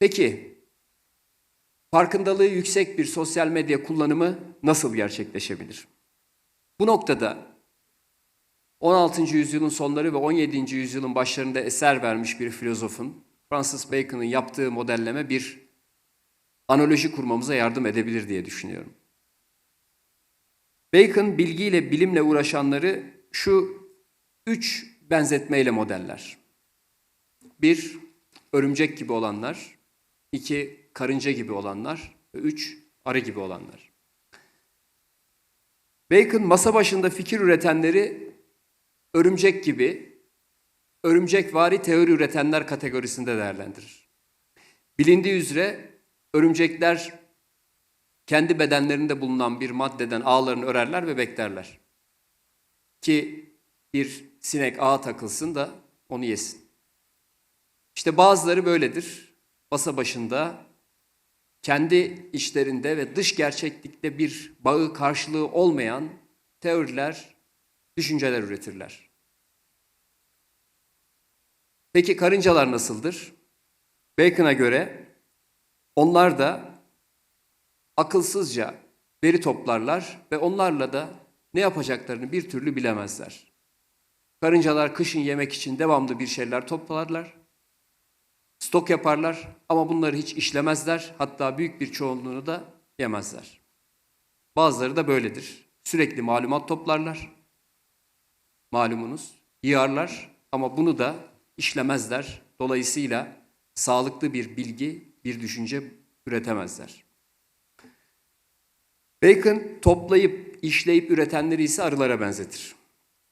Peki, farkındalığı yüksek bir sosyal medya kullanımı nasıl gerçekleşebilir? Bu noktada 16. yüzyılın sonları ve 17. yüzyılın başlarında eser vermiş bir filozofun, Francis Bacon'ın yaptığı modelleme bir analoji kurmamıza yardım edebilir diye düşünüyorum. Bacon bilgiyle, bilimle uğraşanları şu üç benzetmeyle modeller. Bir, örümcek gibi olanlar. İki karınca gibi olanlar. Ve üç, arı gibi olanlar. Bacon masa başında fikir üretenleri örümcek gibi, örümcekvari teori üretenler kategorisinde değerlendirir. Bilindiği üzere örümcekler kendi bedenlerinde bulunan bir maddeden ağlarını örerler ve beklerler. Ki bir sinek ağa takılsın da onu yesin. İşte bazıları böyledir. Masa başında kendi işlerinde ve dış gerçeklikte bir bağı karşılığı olmayan teoriler, düşünceler üretirler. Peki karıncalar nasıldır? Bacon'a göre onlar da akılsızca veri toplarlar ve onlarla da ne yapacaklarını bir türlü bilemezler. Karıncalar kışın yemek için devamlı bir şeyler toplarlar, stok yaparlar ama bunları hiç işlemezler, hatta büyük bir çoğunluğunu da yemezler. Bazıları da böyledir. Sürekli malumat toplarlar, malumunuz, yığarlar ama bunu da işlemezler. Dolayısıyla sağlıklı bir bilgi, bir düşünce üretemezler. Bacon toplayıp, işleyip üretenleri ise arılara benzetir.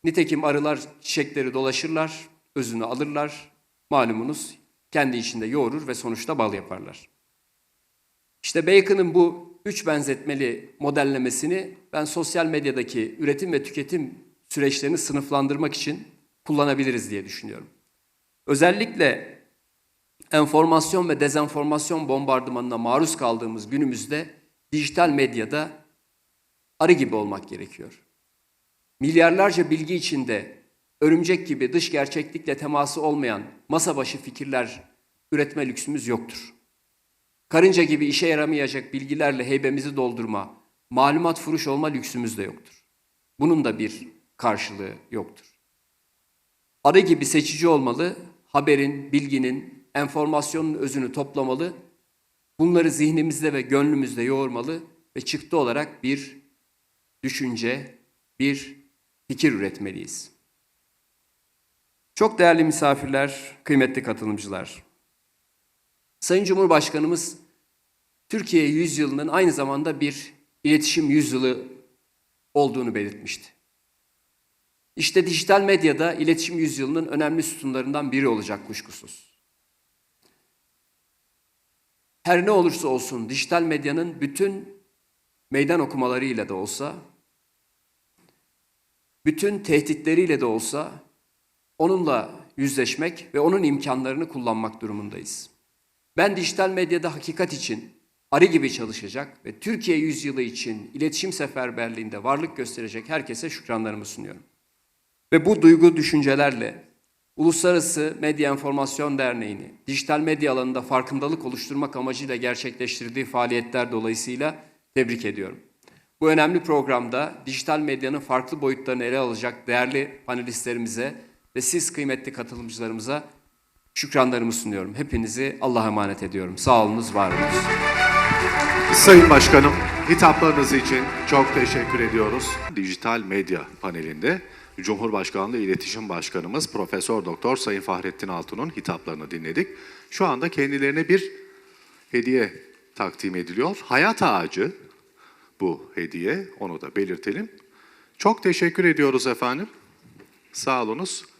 Nitekim arılar çiçekleri dolaşırlar, özünü alırlar. Malumunuz kendi içinde yoğurur ve sonuçta bal yaparlar. İşte Bacon'ın bu üç benzetmeli modellemesini ben sosyal medyadaki üretim ve tüketim süreçlerini sınıflandırmak için kullanabiliriz diye düşünüyorum. Özellikle enformasyon ve dezenformasyon bombardımanına maruz kaldığımız günümüzde dijital medyada arı gibi olmak gerekiyor. Milyarlarca bilgi içinde örümcek gibi dış gerçeklikle teması olmayan masa başı fikirler üretme lüksümüz yoktur. Karınca gibi işe yaramayacak bilgilerle heybemizi doldurma, malumat furuş olma lüksümüz de yoktur. Bunun da bir karşılığı yoktur. Arı gibi seçici olmalı, haberin, bilginin, enformasyonun özünü toplamalı, bunları zihnimizde ve gönlümüzde yoğurmalı ve çıktı olarak bir düşünce, bir fikir üretmeliyiz. Çok değerli misafirler, kıymetli katılımcılar. Sayın Cumhurbaşkanımız Türkiye yüzyılının aynı zamanda bir iletişim yüzyılı olduğunu belirtmişti. İşte dijital medyada iletişim yüzyılının önemli sütunlarından biri olacak kuşkusuz. Her ne olursa olsun dijital medyanın bütün meydan okumalarıyla da olsa, bütün tehditleriyle de olsa onunla yüzleşmek ve onun imkanlarını kullanmak durumundayız. Ben dijital medyada hakikat için arı gibi çalışacak ve Türkiye yüzyılı için iletişim seferberliğinde varlık gösterecek herkese şükranlarımı sunuyorum. Ve bu duygu düşüncelerle Uluslararası Medya Enformasyon Derneği'ni dijital medya alanında farkındalık oluşturmak amacıyla gerçekleştirdiği faaliyetler dolayısıyla tebrik ediyorum. Bu önemli programda dijital medyanın farklı boyutlarını ele alacak değerli panelistlerimize ve siz kıymetli katılımcılarımıza şükranlarımı sunuyorum. Hepinizi Allah'a emanet ediyorum. Sağ olunuz, var olunuz. Sayın Başkanım, hitaplarınız için çok teşekkür ediyoruz. Dijital medya panelinde Cumhurbaşkanlığı İletişim Başkanımız Profesör Doktor Sayın Fahrettin Altun'un hitaplarını dinledik. Şu anda kendilerine bir hediye takdim ediliyor. Hayat ağacı bu hediye, onu da belirtelim. Çok teşekkür ediyoruz efendim. Sağ olunuz.